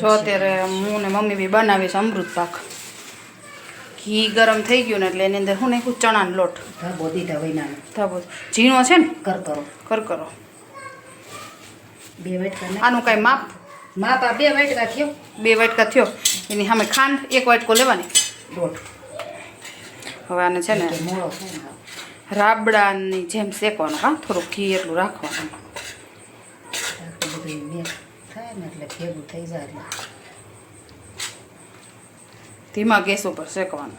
જો અત્યારે હું ને મમ્મી બી બનાવીશ અમૃત પાક. ઘી ગરમ થઈ ગયું ને એટલે એની અંદર હું નાખું ચણાનો લોટ. ધાબો દીધા વૈનાનો ધાબો. ઝીણો છે ને? કર કરો. કર કરો. બે વાટકા આનું કાંઈ માપ? માપ આ બે વાટકા થયો. બે વાટકા થયો. એની સામે ખાંડ એક વાટકો લેવાની. લોટ. હવે આને છે ને. રાબડાની જેમ શેકવાનું હા? થોડુંક ઘી એટલું રાખવાનું આટલું બધું મેં થાય ને એટલે ભેગું થઈ જાય એટલે. ધીમા ગેસ ઉપર શેકવાનું.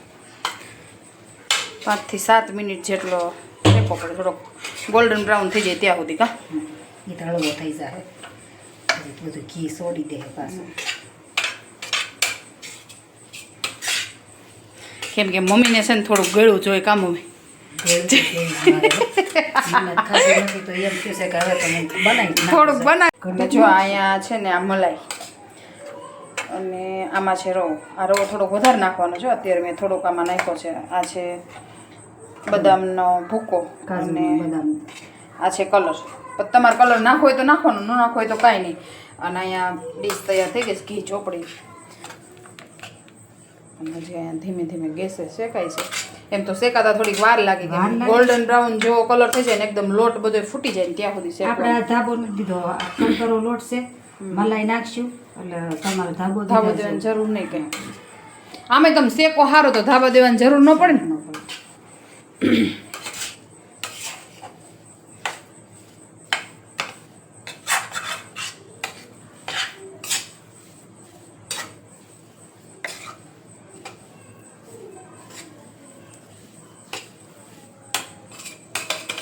પાંચથી સાત મિનિટ જેટલો શેકો પડે થોડોક ગોલ્ડન બ્રાઉન થઈ જાય ત્યાં સુધી કા? એ તળવો થઈ જાય. બધું ઘી સોડી દે પાછું. કેમ કે મમ્મીને છે ને થોડુંક ગળ્યું જોઈએ કામ મમ્મી થોડુંક બનાવ. જો અહીંયા છે ને આ મલાઈ. અને આમાં છે રવો. આ રવો થોડોક વધારે નાખવાનો છે. અત્યારે મેં થોડોક આમાં નાખ્યો છે. આ છે બદામનો ભૂકો અને આ છે કલર. તમારે કલર નાખો હોય તો નાખવાનો ન નાખો હોય તો કાંઈ નહીં. અને અહીંયા ડીશ તૈયાર થઈ ગઈ છે ઘી ચોપડી. અને જે અહીંયા ધીમે ધીમે ગેસે શેકાય છે. એમ તો શેકાતા થોડીક વાર લાગે વાર ગોલ્ડન બ્રાઉન જેવો કલર થઈ જાય ને એકદમ લોટ બધો ફૂટી જાય ને ત્યાં સુધી આપણે આ ધાબો નથી દીધો. કંકરો લોટ છે. મલાઈ નાખશું. એટલે તમારે ધાબો ધાબો દેવાની જરૂર નહીં કંઈ. આમે તમે શેકો સારો તો ધાબા દેવાની જરૂર ન પડે ને?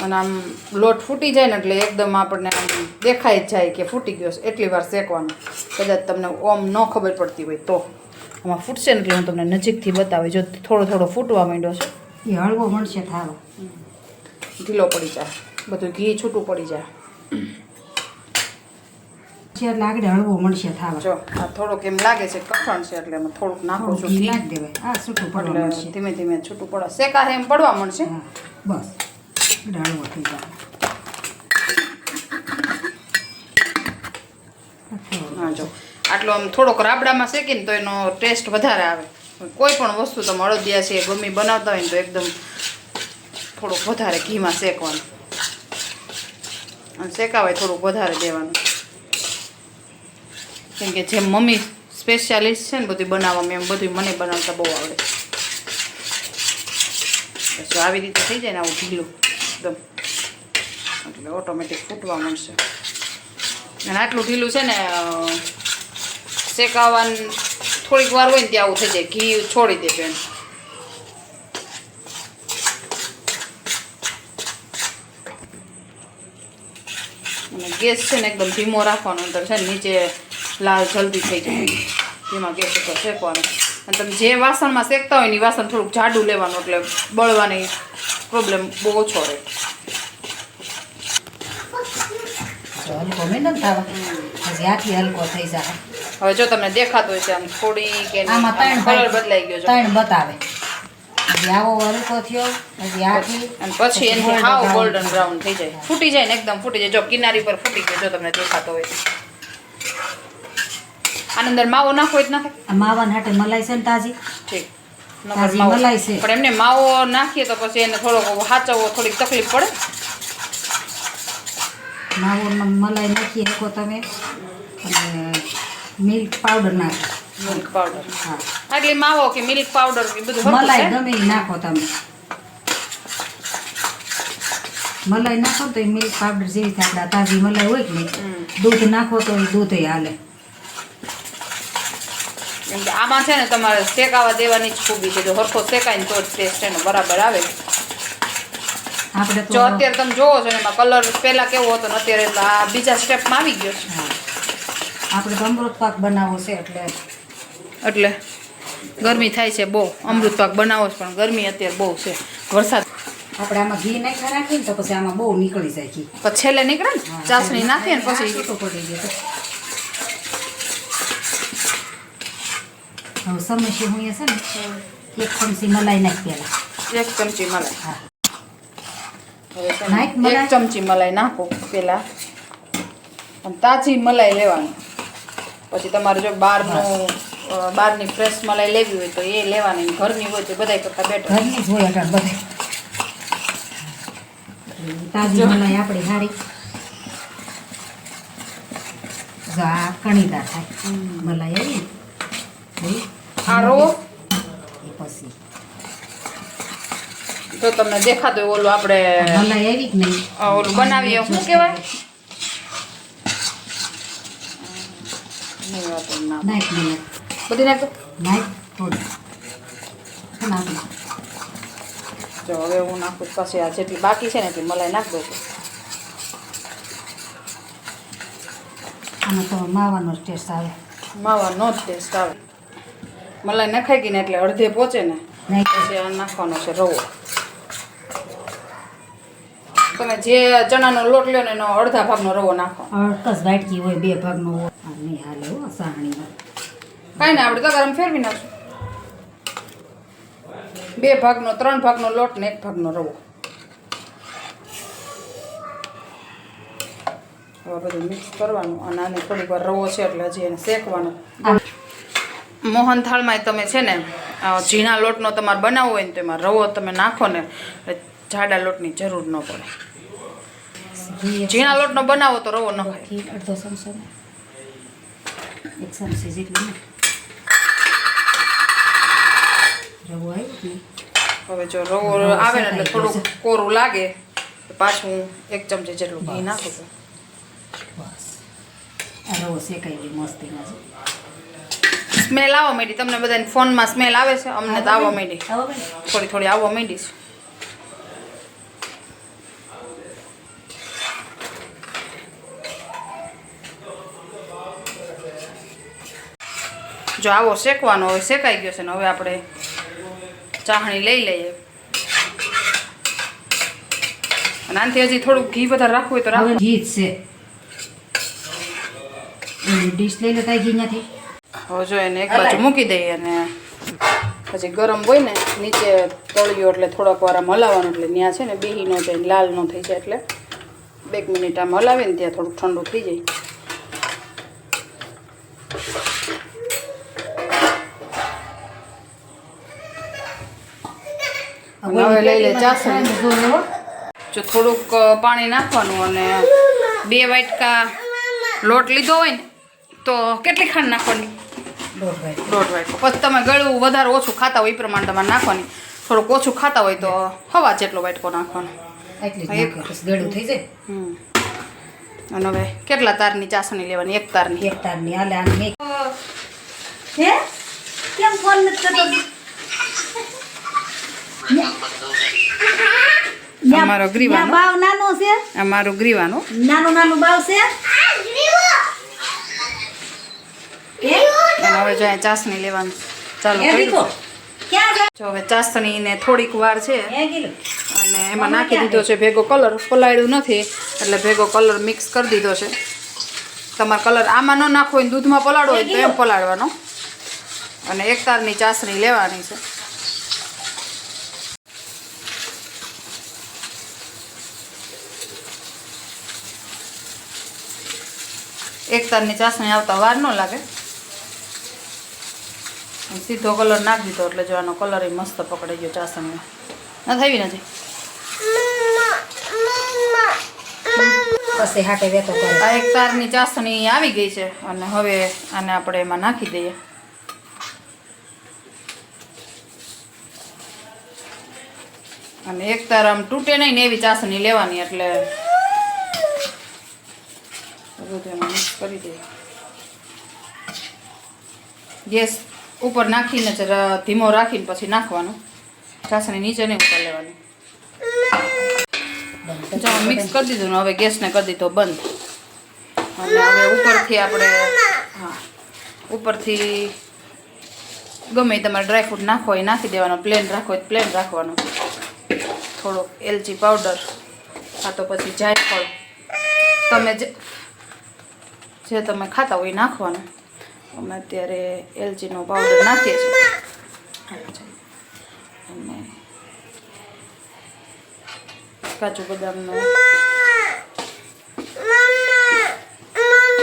અને આમ લોટ ફૂટી જાય ને એટલે એકદમ આપણને આમ દેખાય જ જાય કે ફૂટી ગયો છે. એટલી વાર શેકવાનું. કદાચ તમને ઓમ ન ખબર પડતી હોય તો. આમાં ફૂટશે ને એટલે હું તમને નજીકથી બતાવી. જો થોડો થોડો ફૂટવા માંડ્યો છે. એ હળવો મળશે થાવ ઢીલો પડી જાય. બધું ઘી છૂટું પડી જાય. છે એટલે આગળ હળવો મળશે થાવા જો આ થોડુંક એમ લાગે છે કઠણ છે એટલે એમાં થોડુંક નાખું છું. ઘી નાખી દેવાય. આ છૂટું પડવા મળશે. ધીમે ધીમે છૂટું પડે શેકા એમ પડવા મળશે. બસ. હળવો થઈ જાય જો, આટલો આમ થોડોક રાબડામાં શેકીને તો એનો ટેસ્ટ વધારે આવે. કોઈ પણ વસ્તુ તમે અળદિયા છે, ગમી બનાવતા હોય ને તો એકદમ થોડુંક વધારે ઘીમાં શેકવાનું. અને શેકાવાય થોડુંક વધારે દેવાનું. કેમ કે જેમ મમ્મી સ્પેશિયાલિસ્ટ છે ને બધું બનાવવામાં એમ બધું મને બનાવતા બહુ આવડે. પછી આવી રીતે થઈ જાય ને આવું ઢીલું. એકદમ. એટલે ઓટોમેટિક ફૂટવા મળશે અને આટલું ઢીલું છે ને શેકાવાનું થોડીક વાર હોય ને ત્યાં આવું થઈ જાય. ઘી છોડી દે બેન. અને ગેસ છે ને એકદમ ધીમો રાખવાનો, અંદર છે ને નીચે લાલ જલ્દી થઈ જાય. ધીમા ગેસ ઉપર શેકવાનો. અને તમે જે વાસણમાં શેકતા હોય ને એ વાસણ થોડુંક જાડું લેવાનું, એટલે બળવાની પ્રોબ્લેમ બહુ ઓછો રહે હવે જો તમને દેખાતું હોય છે આમ થોડી કે કલર બદલાઈ ગયો ત્રણ બતાવે આવો હલકો થયો પછી પછી હાવ ગોલ્ડન બ્રાઉન થઈ જાય ફૂટી જાય ને એકદમ ફૂટી જાય જો કિનારી પર ફૂટી ગયો જો તમને દેખાતો હોય. આની અંદર માવો નાખો જ નાખો માવાના હાટે મલાઈ છે ને તાજી ઠીક માવો. પણ એમને માવો નાખીએ તો પછી એને થોડોક હાચવવો થોડીક તકલીફ પડે. માવો મલાઈ નાખી શકો તમે. મિલ્ક પાવડર નાખો. Milk powder. હા. એટલે માવો કે મિલ્ક પાવડર કે બધું મલાઈ. ગમે એ નાખો તમે. મલાઈ નાખો તો એ મિલ્ક પાવડર જેવી થાય. તાજી મલાઈ હોય કે નહીં? દૂધ નાખો તો એ દૂધ હાલે. આમાં છે ને તમારે શેકાવા દેવાની જ ખૂબી છે. જો હરખો શેકાય ને તો જ ટેસ્ટ એનો બરાબર આવે. આપણે જો અત્યારે તમે જોવો છો ને એમાં કલર પહેલા કેવો હતો ને અત્યારે એટલે આ બીજા સ્ટેપમાં આવી ગયો છે. આપણે તો અમૃત પાક બનાવવો છે એટલે એટલે ગરમી થાય છે બહુ. અમૃત પાક બનાવો છે પણ ગરમી અત્યારે બહુ છે. વરસાદ આપણે આમાં ઘી નાખ્યા રાખીએ ને તો પછી આમાં બહુ નીકળી જાય ઘી. પછી છેલ્લે નીકળે ને? ચાસણી નાખીએ ને પછી પડી ગયું હવે સમસ્યા હું છે ને એક ચમચી મલાઈ નાખી પહેલા એક ચમચી મલાઈ હા. એક ચમચી મલાઈ નાખો પેલા અને તાજી મલાઈ લેવાની પછી તમારે જો બહારનું બહારની ફ્રેશ મલાઈ લેવી હોય તો એ લેવાની ઘરની હોય તો બધાય કરતાં બેટર ઘરની જ હોય બધા તાજી મલાઈ આપણી સારી આ કણીદાર થાય. મલાઈ આવી. ને, જોઈ? આ રવો એ પછી જો તમને દેખાતું હોય ઓલું આપણે મલાઈ આવી કે નહીં અ, ઓલું બનાવીએ શું કહેવાય નહીં વાતો ના નાખ મને બધી નાખો નાખ થોડી નાખ નાખ. જો હવે હું નાખું છું. પછી આ જેટલી બાકી છે ને એટલી મલાઈ નાખ દઉં છું આમાં તો માવાનો ટેસ્ટ આવે માવાનો જ ટેસ્ટ આવે મલાઈ નખાઈ ગઈ ને એટલે અડધે પહોંચે ને. પછી નાખવાનો છે રવો. તમે જે ચણાનો લોટ લ્યો ને એનો અડધા ભાગનો રવો નાખો. અડકસ વાટકી હોય બે ભાગનો હોય. નહીં હાલે હો સાહણીમાં કાંઈ ને આપણે તગારામાં ફેરવી નાખશું. બે ભાગનો ત્રણ ભાગનો લોટ ને એક ભાગનો રવો. હવે બધું મિક્સ કરવાનું. અને આને થોડીક વાર રવો છે એટલે હજી એને શેકવાનો. મોહન થાળમાં તમે છે ને ઝીણા લોટનો તમારે બનાવવો હોય ને તો એમાં રવો તમે નાખો ને જાડા લોટની જરૂર ન પડે. ઝીણા લોટનો બનાવો તો રવો ન અડધો ચમચો. એક ચમચી જેટલું રવો આવ્યો હવે જો રવો આવે ને એટલે થોડુંક કોરું લાગે પાછું એક ચમચી જેટલું ઘી નાખું બસ રવો શેકાઈ ગઈ મસ્તીમાં છે સ્મેલ આવવા માંડી. તમને બધાને ફોનમાં સ્મેલ આવે છે અમને તો આવવા માંડી. થોડી થોડી આવવા માંડી છે. જો આવો શેકવાનો હવે શેકાઈ ગયો છે ને હવે આપણે ચાહણી લઈ લઈએ. અને આનાથી હજી થોડુંક ઘી વધારે રાખવું હોય તો રાખો. હવે ઘી જ છે. ડીશ લઈ લેતા ઘી ત્યાંથી હવે જો એને એક બાજુ મૂકી દઈએ અને પછી ગરમ હોય ને નીચે તળિયો એટલે થોડાક વાર આમ હલાવવાનું એટલે ત્યાં છે ને બેહી ન જાય લાલ ન થઈ જાય એટલે બે મિનિટ આમ હલાવીને ત્યાં થોડુંક ઠંડુ થઈ જાય. હવે લઈ લે ચાસણી. જો થોડુંક પાણી નાખવાનું અને બે વાટકા લોટ લીધો હોય ને તો કેટલી ખાંડ નાખવાની? દોઢ વાટકી. દોઢ વાટકો પછી તમે ગળું વધારે ઓછું ખાતા હોય એ પ્રમાણે તમારે નાખવાની. થોડુંક ઓછું ખાતા હોય તો હવા જેટલો વાટકો નાખવાનો. ગળું થઈ જાય? હમ. અને હવે કેટલા તારની ચાસણી લેવાની? એક તારની. એક તારની આલે આને મેં હે? કેમ ફોન નથી કરતો? અમારો ગ્રીવાનો. બાવ નાનો છે? અમારો મારું ગ્રીવાનું. નાનું નાનું બાવ છે? હે? અને હવે જો ચાસણી લેવાનું. ચાલુ જા હવે ચાસણીને થોડીક વાર છે. અને એમાં નાખી દીધો છે? ભેગો કલર. પલાળ્યું નથી એટલે ભેગો કલર મિક્સ કરી દીધો છે. તમારે કલર આમાં ન નાખો હોય ને દૂધમાં પલાળવો હોય તો એમ પલાળવાનો. અને એક તારની ચાસણી લેવાની છે. એક તારની ચાસણી આવતા વાર ન લાગે. સીધો કલર નાખી દીધો એટલે જો આનો કલર મસ્ત પકડાઈ ગયો ચાસણીમાં ના થઈ નથી પછી હાટે વેતો આ એક તારની ચાસણી આવી ગઈ છે અને હવે આને આપણે એમાં નાખી દઈએ. અને એક તાર આમ તૂટે નહીં ને એવી ચાસણી લેવાની એટલે બધું એમાં મિક્સ કરી દઈએ. ગેસ ઉપર નાખીને જરા ધીમો રાખીને પછી નાખવાનું. ચાસણી નીચે નહીં ઉપર લેવાની. મિક્સ કરી દીધું ને, હવે ગેસને કરી દીધો બંધ. અને હવે ઉપરથી આપણે, હા, ઉપરથી ગમે તમારે ડ્રાયફ્રૂટ નાખો, એ નાખી દેવાનો પ્લેન રાખો, એ પ્લેન રાખવાનો. થોડોક એલચી પાવડર આ તો પછી જાયફળ. તમે જે તમે ખાતા હોય એ નાખવાનું. અમે અત્યારે એલચીનો પાવડર નાખીએ છીએ. અને કાજુ બદામનો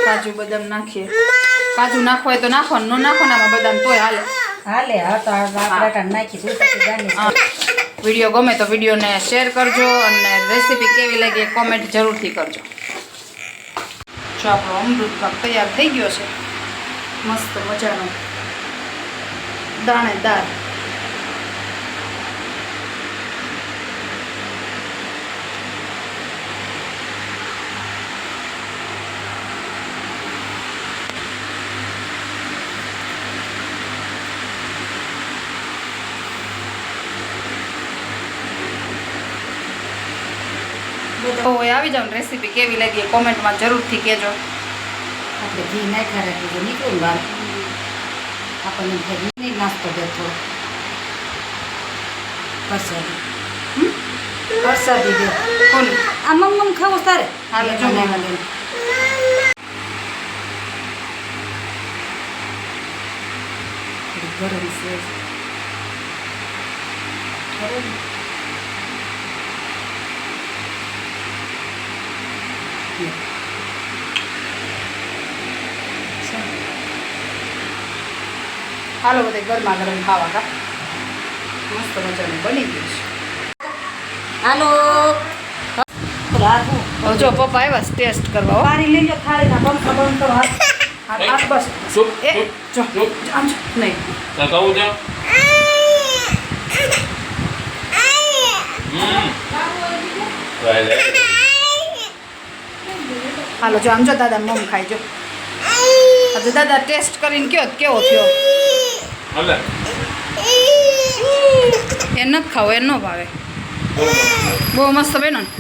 કાજુ બદામ નાખીએ. કાજુ નાખવો હોય તો નાખો ન નાખો ને આમાં બદામ તોય હાલે. હાલે હા તો આપણે નાખી. વીડિયો ગમે તો વિડીયોને શેર કરજો અને રેસીપી કેવી લાગી કોમેન્ટ જરૂરથી કરજો. જો આપણો અમૃત પાક તૈયાર થઈ ગયો છે મસ્ત મજાનો દાણેદાર તો આવી જાવ રેસીપી કેવી લાગી કોમેન્ટમાં જરૂરથી કહેજો. આપણે ઘી નાખ્યા રાખી તો નીકળ્યું બહાર આપણને ઘર નહીં નાસ્તો દે થોડો પરસાદી હમ? પરસાદી દે કોણ આ મમ મમ ખાવો તારે હાલે, હાલે જો. બનાવવા દે થોડી ગરમ છે બરોબર હાલો બધે ગરમા ગરમ ખાવા કા. મસ્ત મજાનું બની ગયું છે. હાલો. જો પપ્પા આવ્યા ટેસ્ટ કરવા વારી લઈ લો થાળીના પંખા બંધ કરો. હાથ હાથ હાથ બસ. ચૂપ એ જો ચૂપ. આમ જો. નહીં. તકાવું છે હાલો જો આમ જો દાદા મમ ખાઈ જો. દાદા ટેસ્ટ કરીને કયો કેવો થયો? હાલે એ નથી ખાવો એ ન ભાવે. બહુ મસ્ત બન્યો ને.